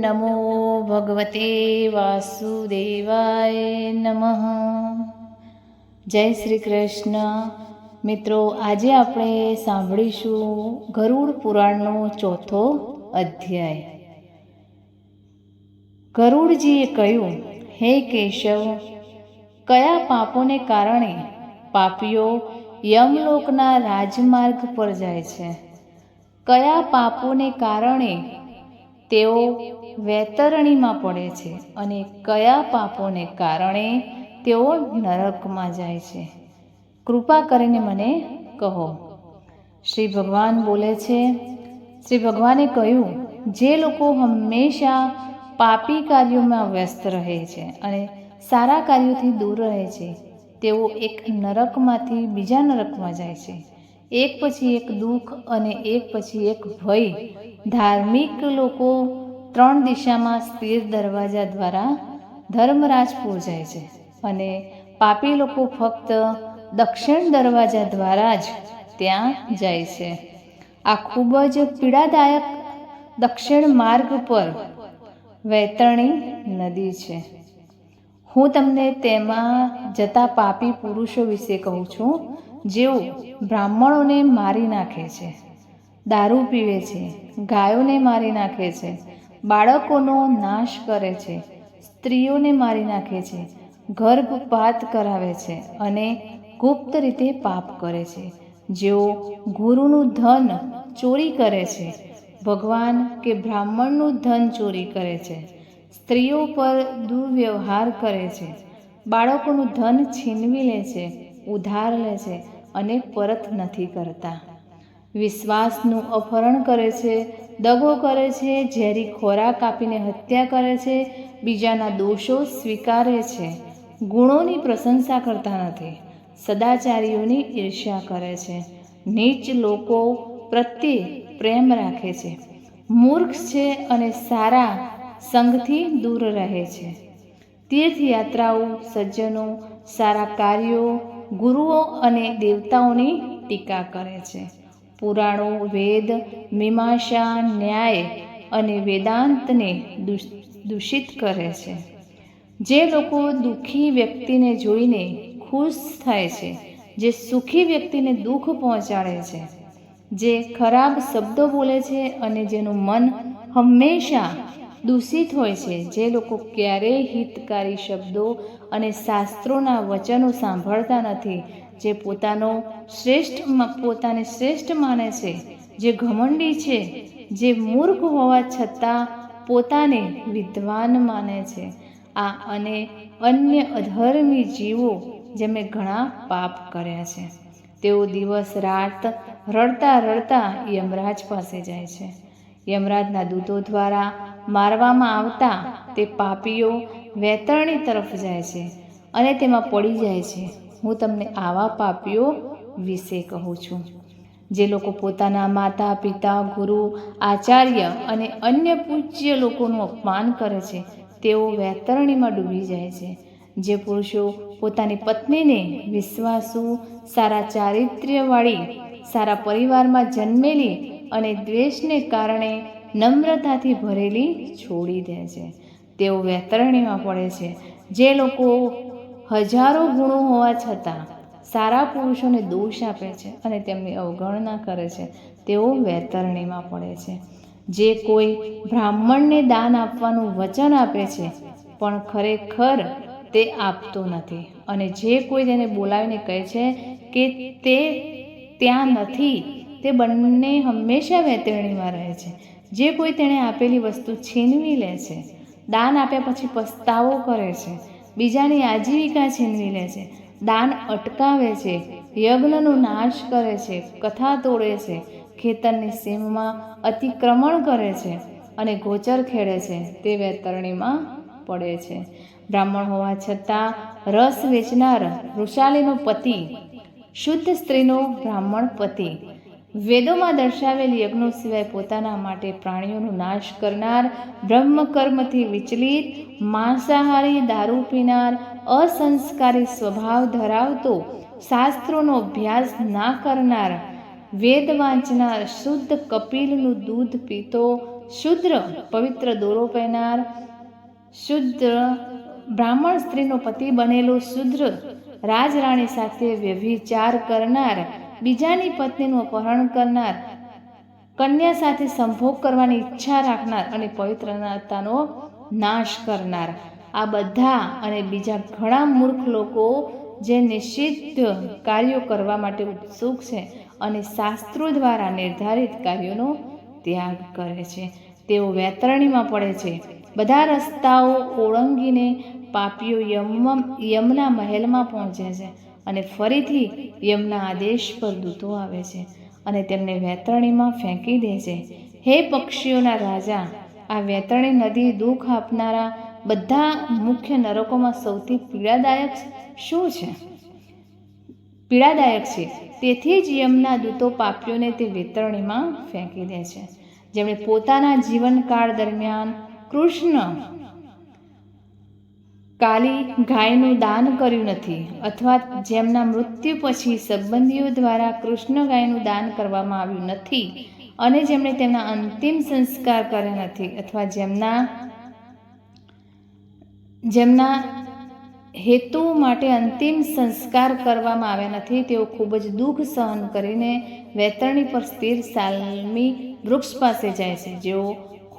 નમો ભગવતે વાસુદેવાય નમઃ જય શ્રી કૃષ્ણ મિત્રો આજે આપણે સાંભળીશું ગરુડ પુરાણનો ચોથો અધ્યાય. ગરુડજીએ કહ્યું, હે કેશવ, કયા પાપોને કારણે પાપીઓ યમલોકના રાજમાર્ગ પર જાય છે? કયા પાપોને કારણે તેઓ વૈતરણીમાં પડે છે અને કયા પાપોને કારણે તેઓ નરકમાં જાય છે. કૃપા કરીને મને કહો. શ્રી ભગવાન બોલે છે, શ્રી ભગવાને કહ્યું, જે લોકો હંમેશા પાપી કાર્યોમાં વ્યસ્ત રહે છે અને સારા કાર્યોથી દૂર રહે છે, તેઓ એક નરકમાંથી બીજા નરકમાં જાય છે. એક પછી એક દુઃખ અને એક પછી એક ભય. ધાર્મિક લોકો ત્રણ દિશામાં સ્થિર દરવાજા દ્વારા ધર્મરાજ પહોંચાય છે અને પાપી લોકો ફક્ત દક્ષિણ દરવાજા દ્વારા જ ત્યાં જાય છે. આ ખૂબ જ પીડાદાયક દક્ષિણ માર્ગ પર વૈતરણી નદી છે. હું તમને તેમાં જતા પાપી પુરુષો વિશે કહું છું. જેઓ બ્રાહ્મણોને મારી નાખે છે, દારૂ પીવે છે, ગાયોને મારી નાખે છે, બાળકોનો નાશ કરે છે, સ્ત્રીઓને મારી નાખે છે, ગર્ભપાત કરાવે છે અને ગુપ્ત રીતે પાપ કરે છે. જેઓ ગુરુનું ધન ચોરી કરે છે, ભગવાન કે બ્રાહ્મણનું ધન ચોરી કરે છે, સ્ત્રીઓ પર દુર્વ્યવહાર કરે છે, બાળકોનું ધન છીનવી લે છે ઉધાર લે છે અને પરત નથી કરતા. વિશ્વાસનું અપહરણ કરે છે, દગો કરે છે, ઝેરી ખોરાક આપીને હત્યા કરે છે, બીજાના દોષો સ્વીકારે છે. ગુણોની પ્રશંસા કરતા નથી. સદાચારીઓની ઈર્ષ્યા કરે છે. નીચ લોકો પ્રત્યે પ્રેમ રાખે છે. મૂર્ખ છે અને સારા સંઘથી દૂર રહે છે. તીર્થયાત્રાઓ, સજ્જનો, સારા કાર્યો ગુરુઓ અને દેવતાઓની ટીકા કરે છે. પુરાણો, વેદ, મીમાંસા, ન્યાય અને વેદાંતને દૂષિત કરે છે. જે લોકો દુઃખી વ્યક્તિને જોઈને ખુશ થાય છે, જે સુખી વ્યક્તિને દુઃખ પહોંચાડે છે, જે ખરાબ શબ્દો બોલે છે અને જેનું મન હંમેશા દૂષિત હોય છે. જે લોકો ક્યારેય હિતકારી શબ્દો અને શાસ્ત્રોના વચનો સાંભળતા નથી, જે પોતાનો શ્રેષ્ઠ પોતાને શ્રેષ્ઠ માને છે. જે ઘમંડી છે, જે મૂર્ખ હોવા છતાં પોતાને વિદ્વાન માને છે. આ અને અન્ય અધર્મી જીવો જેમણે ઘણા પાપ કર્યા છે. તેઓ દિવસ રાત રડતા રડતા યમરાજ પાસે જાય છે. યમરાજના દૂતો દ્વારા મારવામાં આવતા તે પાપીઓ વેતરણી તરફ જાય છે અને તેમાં પડી જાય છે. હું તમને આવા પાપીઓ વિશે કહું છું. જે લોકો પોતાના માતા, પિતા, ગુરુ, આચાર્ય અને અન્ય પૂજ્ય લોકોનું અપમાન કરે છે, તેઓ વેતરણીમાં ડૂબી જાય છે. જે પુરુષો પોતાની પત્નીને વિશ્વાસુ, સારા ચારિત્ર્યવાળી, સારા પરિવારમાં જન્મેલી અને દ્વેષને કારણે નમ્રતાથી ભરેલી છોડી દે છે. તેઓ વેતરણીમાં પડે છે. જે લોકો હજારો ગુણો હોવા છતાં સારા પુરુષોને દોષ આપે છે અને તેમની અવગણના કરે છે, તેઓ વેતરણીમાં પડે છે. જે કોઈ બ્રાહ્મણને દાન આપવાનું વચન આપે છે, પણ ખરેખર તે આપતો નથી. અને જે કોઈ તેને બોલાવીને કહે છે કે તે ત્યાં નથી, તે બંને હંમેશા વેતરણીમાં રહે છે. જે કોઈ તેણે આપેલી વસ્તુ છીનવી લે છે, દાન આપ્યા પછી પસ્તાવો કરે છે, બીજાની આજીવિકા છીનવી લે છે, દાન અટકાવે છે, યજ્ઞનો નાશ કરે છે, કથા તોડે છે, ખેતરની સીમમાં અતિક્રમણ કરે છે અને ગોચર ખેડે છે, તે વેતરણીમાં પડે છે. બ્રાહ્મણ હોવા છતાં રસ વેચનાર વૃષાલીનો પતિ, શુદ્ધ સ્ત્રીનો બ્રાહ્મણ પતિ વેદોમાં દર્શાવેલ યજ્ઞો સિવાય પોતાના માટે પ્રાણીઓનો નાશ કરનાર, બ્રહ્મકર્મથી વિચલિત, માંસાહારી, દારૂ પીનાર, અસંસ્કારી સ્વભાવ ધરાવતો, શાસ્ત્રોનો અભ્યાસ ના કરનાર વેદ વાંચનાર શુદ્ધ કપિલનું દૂધ પીતો, શુદ્ર, પવિત્ર દોરો પહેનાર, શુદ્ર બ્રાહ્મણ સ્ત્રીનો પતિ બનેલો શુદ્ર, રાજરાણી સાથે વ્યભિચાર કરનાર બીજાની પત્નીનું અપહરણ કરનાર, કન્યા સાથે સંભોગ કરવાની ઈચ્છા રાખનાર અને પવિત્રતાનો નાશ કરનાર. આ બધા અને બીજા ઘણા મૂર્ખ લોકો જે નિષિદ્ધ કાર્યો કરવા માટે ઉત્સુક છે અને શાસ્ત્રો દ્વારા નિર્ધારિત કાર્યોનો ત્યાગ કરે છે. તેઓ વેતરણીમાં પડે છે. બધા રસ્તાઓ ઓળંગીને પાપીઓ યમ, યમના મહેલમાં પહોંચે છે. અને ફરીથી યમના આદેશ પર દૂતો આવે છે અને તેમને વેતરણીમાં ફેંકી દે છે. હે પક્ષીઓના રાજા, આ વેતરણી નદી દુઃખ આપનારા બધા મુખ્ય નરકોમાં સૌથી પીડાદાયક શું છે? પીડાદાયક છે. તેથી જ યમના દૂતો પાપીઓને તે વેતરણીમાં ફેંકી દે છે. જેમણે પોતાના જીવનકાળ દરમિયાન કૃષ્ણ કાલી ગાયનું દાન કર્યું નથી અથવા જેમના મૃત્યુ પછી સંબંધીઓ દ્વારા કૃષ્ણ ગાયનું દાન કરવામાં આવ્યું નથી અને જેમણે તેમના અંતિમ સંસ્કાર કર્યા નથી અથવા જેમના જેમના હેતુ માટે અંતિમ સંસ્કાર કરવામાં આવ્યા નથી, તેઓ ખૂબ જ દુઃખ સહન કરીને વેતરણી પર સ્થિર સાલમી વૃક્ષ પાસે જાય છે. જેઓ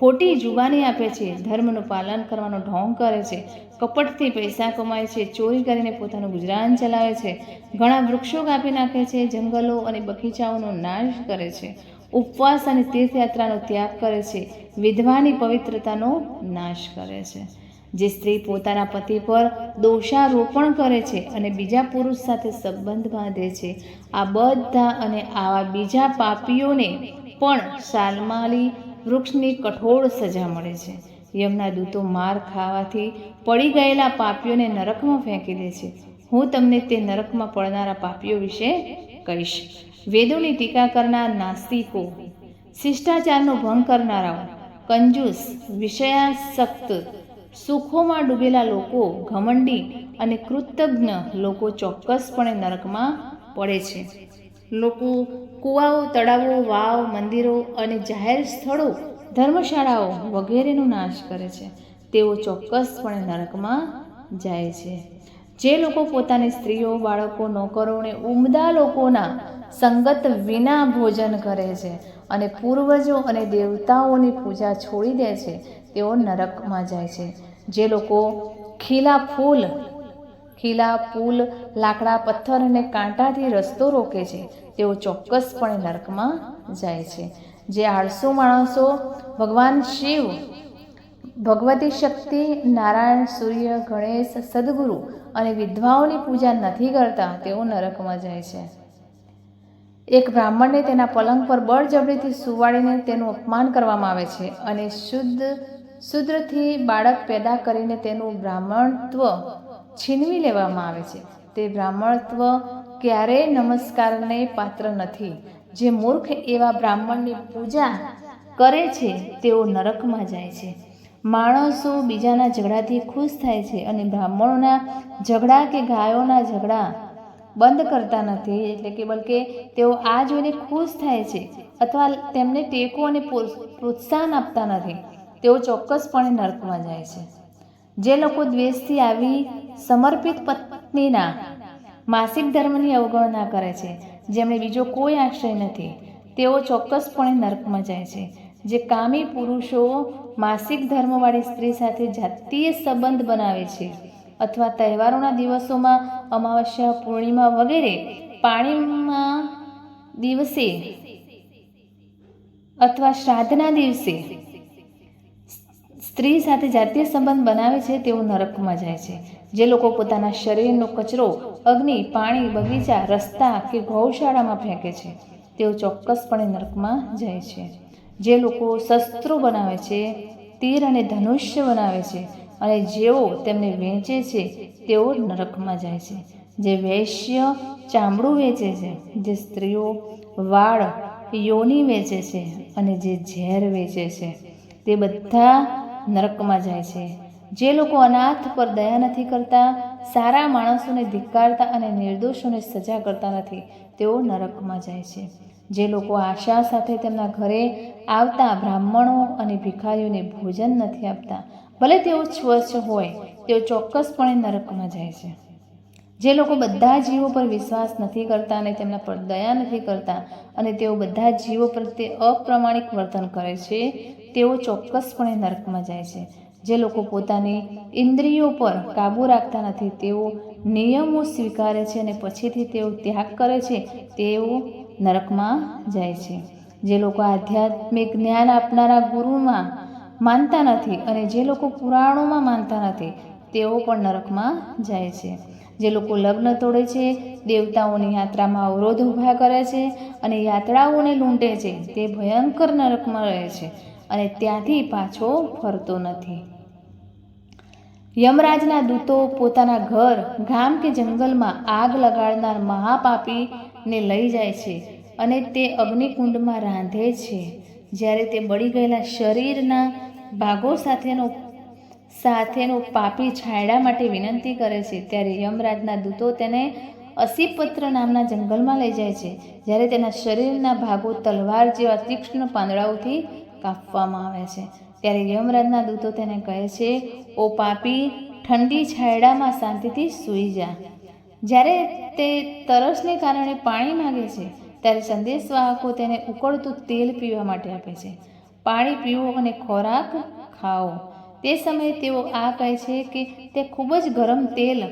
ખોટી જુબાની આપે છે, ધર્મનું પાલન કરવાનો ઢોંગ કરે છે, કપટથી પૈસા કમાય છે, ચોરી કરીને પોતાનું ગુજરાન ચલાવે છે, ઘણા વૃક્ષો કાપી નાખે છે, જંગલો અને બગીચાઓનો નાશ કરે છે, ઉપવાસ અને તીર્થયાત્રાનો ત્યાગ કરે છે, વિધવાની પવિત્રતાનો નાશ કરે છે. જે સ્ત્રી પોતાના પતિ પર દોષારોપણ કરે છે અને બીજા પુરુષ સાથે સંબંધ બાંધે છે, આ બધા અને આવા બીજા પાપીઓને પણ સાલમાલી વૃક્ષની કઠોળ સજા મળે છે. યમના દૂતો માર ખાવાથી પડી ગયેલા પાપીઓને નરકમાં ફેંકી દે છે. હું તમને તે નરકમાં પડનારા પાપીઓ વિશે કહીશ. વેદોની ટીકા કરનાર નાસ્તિકો, શિષ્ટાચારનો ભંગ કરનારાઓ, કંજૂસ, વિષયાસક્ત, સુખોમાં ડૂબેલા લોકો, ઘમંડી અને કૃતજ્ઞ લોકો ચોક્કસપણે નરકમાં પડે છે. લોકો કૂવાઓ, તળાવો, વાવ, મંદિરો અને જાહેર સ્થળો, ધર્મશાળાઓ વગેરેનો નાશ કરે છે. તેઓ ચોક્કસપણે નરકમાં જાય છે. જે લોકો પોતાની સ્ત્રીઓ, બાળકો, નોકરોને, ઉમદા લોકોના સંગત વિના ભોજન કરે છે અને પૂર્વજો અને દેવતાઓની પૂજા છોડી દે છે, તેઓ નરકમાં જાય છે. જે લોકો ખીલા ફૂલ ખીલા, પુલ, લાકડા, પથ્થર અને કાંટાથી રસ્તો રોકે છે. તેઓ ચોક્કસપણે નરકમાં જાય છે. જે આળસુ માણસો, ભગવાન શિવ, ભગવતી શક્તિ, નારાયણ, સૂર્ય, ગણેશ, સદગુરુ અને વિધવાઓની પૂજા નથી કરતા, તેઓ નરકમાં જાય છે. એક બ્રાહ્મણને તેના પલંગ પર બળજબરીથી સુવાડીને તેનું અપમાન કરવામાં આવે છે અને શુદ્ધ, શુદ્રથી બાળક પેદા કરીને તેનું બ્રાહ્મણત્વ છીનવી લેવામાં આવે છે. તે બ્રાહ્મણત્વ ક્યારેય નમસ્કારને પાત્ર નથી. જે મૂર્ખ એવા બ્રાહ્મણની પૂજા કરે છે, તેઓ નરકમાં જાય છે. માણસો બીજાના ઝઘડાથી ખુશ થાય છે અને બ્રાહ્મણોના ઝઘડા કે ગાયોના ઝઘડા બંધ કરતા નથી. એટલે કે બલકે તેઓ આ જોઈને ખુશ થાય છે અથવા તેમને ટેકો અને પ્રોત્સાહન આપતા નથી. તેઓ ચોક્કસપણે નર્કમાં જાય છે. જે લોકો દ્વેષથી આવી સમર્પિત પત્નીના માસિક ધર્મની અવગણના કરે છે જેમણે બીજો કોઈ આશ્રય નથી, તેઓ ચોક્કસપણે નર્કમાં જાય છે. જે કામી પુરુષો માસિક ધર્મવાળી સ્ત્રી સાથે જાતીય સંબંધ બનાવે છે અથવા તહેવારોના દિવસોમાં અમાવસ્યા, પૂર્ણિમા વગેરે પાણીમાં દિવસે અથવા શ્રાદ્ધના દિવસે સ્ત્રી સાથે જાતીય સંબંધ બનાવે છે તેઓ નરકમાં જાય છે. જે લોકો પોતાના શરીરનો કચરો, અગ્નિ, પાણી, બગીચા, રસ્તા કે ગૌશાળામાં ફેંકે છે, તેઓ ચોક્કસપણે નરકમાં જાય છે. જે લોકો શસ્ત્રો બનાવે છે, તીર અને ધનુષ્ય બનાવે છે અને જેઓ તેમને વેચે છે, તેઓ નરકમાં જાય છે. જે વૈશ્ય ચામડું વેચે છે, જે સ્ત્રીઓ વાળ, યોની વેચે છે અને જે ઝેર વેચે છે, તે બધા નરકમાં જાય છે. જે લોકો અનાથ પર દયા નથી કરતા, સારા માણસોને ધિક્કારતા અને નિર્દોષોને સજા કરતા નથી, તેઓ નરકમાં જાય છે. જે લોકો આશા સાથે તેમના ઘરે આવતા બ્રાહ્મણો અને ભિખારીઓને ભોજન નથી આપતા, ભલે તેઓ સ્વચ્છ હોય, તેઓ ચોક્કસપણે નરકમાં જાય છે. જે લોકો બધા જીવો પર વિશ્વાસ નથી કરતા અને તેમના પર દયા નથી કરતા અને તેઓ બધા જીવો પ્રત્યે અપ્રમાણિક વર્તન કરે છે તેઓ ચોક્કસપણે નરકમાં જાય છે. જે લોકો પોતાની ઇન્દ્રિયો પર કાબૂ રાખતા નથી, તેઓ નિયમો સ્વીકારે છે અને પછીથી તેઓ ત્યાગ કરે છે, તેઓ નરકમાં જાય છે. જે લોકો આધ્યાત્મિક જ્ઞાન આપનારા ગુરુમાં માનતા નથી અને જે લોકો પુરાણોમાં માનતા નથી, તેઓ પણ નરકમાં જાય છે. જે લોકો લગ્ન તોડે છે, દેવતાઓની યાત્રામાં અવરોધ ઊભા કરે છે અને યાત્રાઓને લૂંટે છે, તે ભયંકર નરકમાં રહે છે. અને ત્યાંથી પાછો ફરતો નથી. યમરાજના દૂતો પોતાના ઘર, ગામ કે જંગલમાં આગ લગાડનાર મહાપાપીને લઈ જાય છે અને તે અગ્નિકુંડમાં રાંધે છે. જ્યારે તે બળી ગયેલા શરીરના ભાગો સાથેનો સાથેનો પાપી છાંયડા માટે વિનંતી કરે છે, ત્યારે યમરાજના દૂતો તેને અસીપત્ર નામના જંગલમાં લઈ જાય છે, જ્યારે તેના શરીરના ભાગો તલવાર જેવા તીક્ષ્ણ પાંદડાઓથી કાપવામાં આવે છે. ત્યારે યમરાજના દૂતો તેને કહે છે, ઓ પાપી, ઠંડી છાયડામાં શાંતિથી સૂઈ જા. જ્યારે તે તરસને કારણે પાણી માગે છે, ત્યારે સંદેશવાહકો તેને ઉકળતું તેલ પીવા માટે આપે છે. પાણી પીવો અને ખોરાક ખાઓ. તે સમયે તેઓ આ કહે છે કે તે ખૂબ જ ગરમ તેલ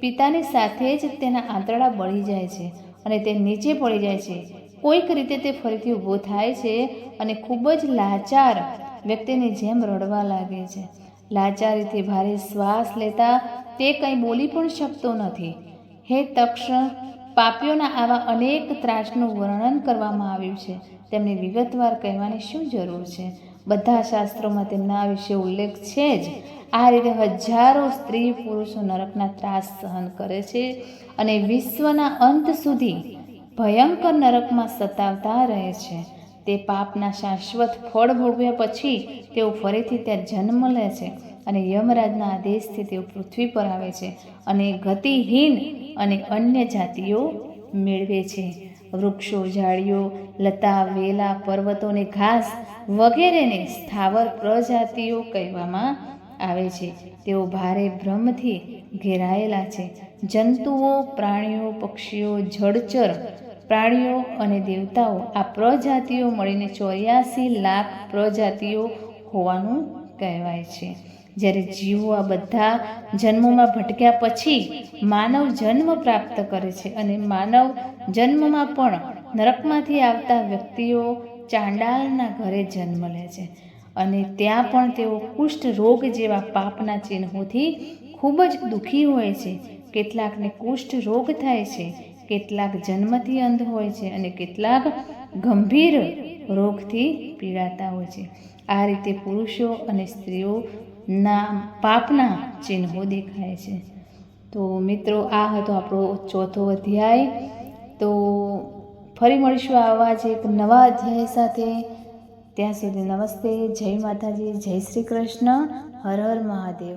પિતાની સાથે જ તેના આંતરડા બળી જાય છે અને તે નીચે પડી જાય છે. કોઈક રીતે તે ફરીથી ઊભો થાય છે અને ખૂબ જ લાચાર વ્યક્તિની જેમ રડવા લાગે છે. લાચારીથી ભારે શ્વાસ લેતા તે કંઈ બોલી પણ શકતો નથી. હે તક્ષ પાપીઓના આવા અનેક ત્રાસનું વર્ણન કરવામાં આવ્યું છે. તેમની વિગતવાર કહેવાની શું જરૂર છે? બધા શાસ્ત્રોમાં તેમના વિશે ઉલ્લેખ છે જ. આ રીતે હજારો સ્ત્રી પુરુષો નરકના ત્રાસ સહન કરે છે અને વિશ્વના અંત સુધી ભયંકર નરકમાં સતાવતા રહે છે. તે પાપના શાશ્વત ફળ ભોગવ્યા પછી તેઓ ફરીથી ત્યાં જન્મ લે છે અને યમરાજના આદેશથી તેઓ પૃથ્વી પર આવે છે અને ગતિહીન અને અન્ય જાતિઓ મેળવે છે. વૃક્ષો, ઝાડીઓ, લતા, વેલા પર્વતોને ઘાસ વગેરેને સ્થાવર પ્રજાતિઓ કહેવામાં આવે છે. તેઓ ભારે ભ્રમથી ઘેરાયેલા છે. જંતુઓ, પ્રાણીઓ, પક્ષીઓ, જળચર પ્રાણીઓ અને દેવતાઓ આ પ્રજાતિઓ મળીને ચોર્યાસી લાખ પ્રજાતિઓ હોવાનું કહેવાય છે. જ્યારે જીવો આ બધા જન્મોમાં ભટક્યા પછી માનવ જન્મ પ્રાપ્ત કરે છે અને માનવ જન્મમાં પણ નરકમાંથી આવતા વ્યક્તિઓ ચાંડાલના ઘરે જન્મ લે છે. અને ત્યાં પણ તેઓ કુષ્ઠ રોગ જેવા પાપના ચિહ્નોથી ખૂબ જ દુઃખી હોય છે. કેટલાકને કુષ્ઠ રોગ થાય છે. કેટલાક જન્મથી અંધ હોય છે અને કેટલાક ગંભીર રોગથી પીડાતા હોય છે. આ રીતે પુરુષો અને સ્ત્રીઓના પાપના ચિહ્નો દેખાય છે. તો મિત્રો, આ હતો આપણો ચોથો અધ્યાય. તો ફરી મળીશું આવા જ એક નવા અધ્યાય સાથે. ત્યાં સુધી નમસ્તે. જય માતાજી. જય શ્રી કૃષ્ણ. હર હર મહાદેવ.